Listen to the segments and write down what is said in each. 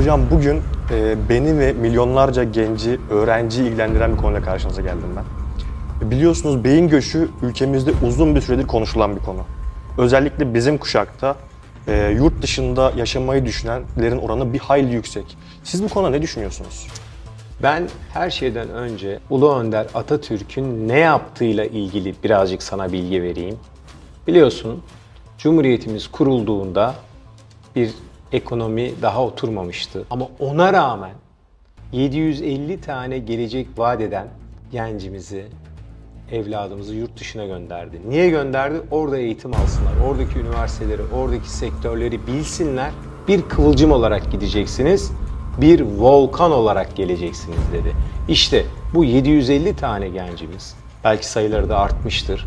Hocam bugün e, beni ve milyonlarca genci, öğrenciyi ilgilendiren bir konuyla karşınıza geldim ben. Biliyorsunuz beyin göçü ülkemizde uzun bir süredir konuşulan bir konu. Özellikle bizim kuşakta e, yurt dışında yaşamayı düşünenlerin oranı bir hayli yüksek. Siz bu konuda ne düşünüyorsunuz? Ben her şeyden önce Ulu Önder Atatürk'ün ne yaptığıyla ilgili birazcık sana bilgi vereyim. Biliyorsun Cumhuriyetimiz kurulduğunda bir ekonomi daha oturmamıştı. Ama ona rağmen 750 tane gelecek vaat eden gencimizi, evladımızı yurt dışına gönderdi. Niye gönderdi? Orada eğitim alsınlar. Oradaki üniversiteleri, oradaki sektörleri bilsinler. Bir kıvılcım olarak gideceksiniz. Bir volkan olarak geleceksiniz dedi. İşte bu 750 tane gencimiz, belki sayıları da artmıştır.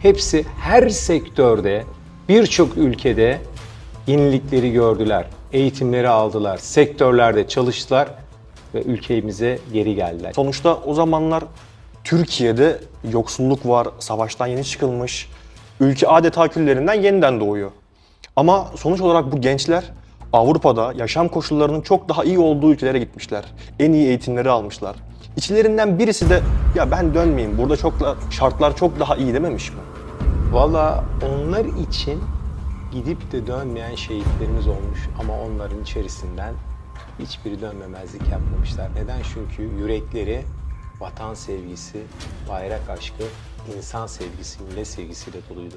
Hepsi her sektörde, birçok ülkede yenilikleri gördüler. Eğitimleri aldılar, sektörlerde çalıştılar ve ülkemize geri geldiler. Sonuçta o zamanlar Türkiye'de yoksulluk var, savaştan yeni çıkılmış, ülke adeta küllerinden yeniden doğuyor. Ama sonuç olarak bu gençler Avrupa'da yaşam koşullarının çok daha iyi olduğu ülkelere gitmişler. En iyi eğitimleri almışlar. İçlerinden birisi de ya ben dönmeyeyim burada çok da- şartlar çok daha iyi dememiş mi? Valla onlar için gidip de dönmeyen şehitlerimiz olmuş ama onların içerisinden hiçbiri dönmemezlik yapmamışlar. Neden? Çünkü yürekleri vatan sevgisi, bayrak aşkı, insan sevgisi, millet sevgisiyle doluydu.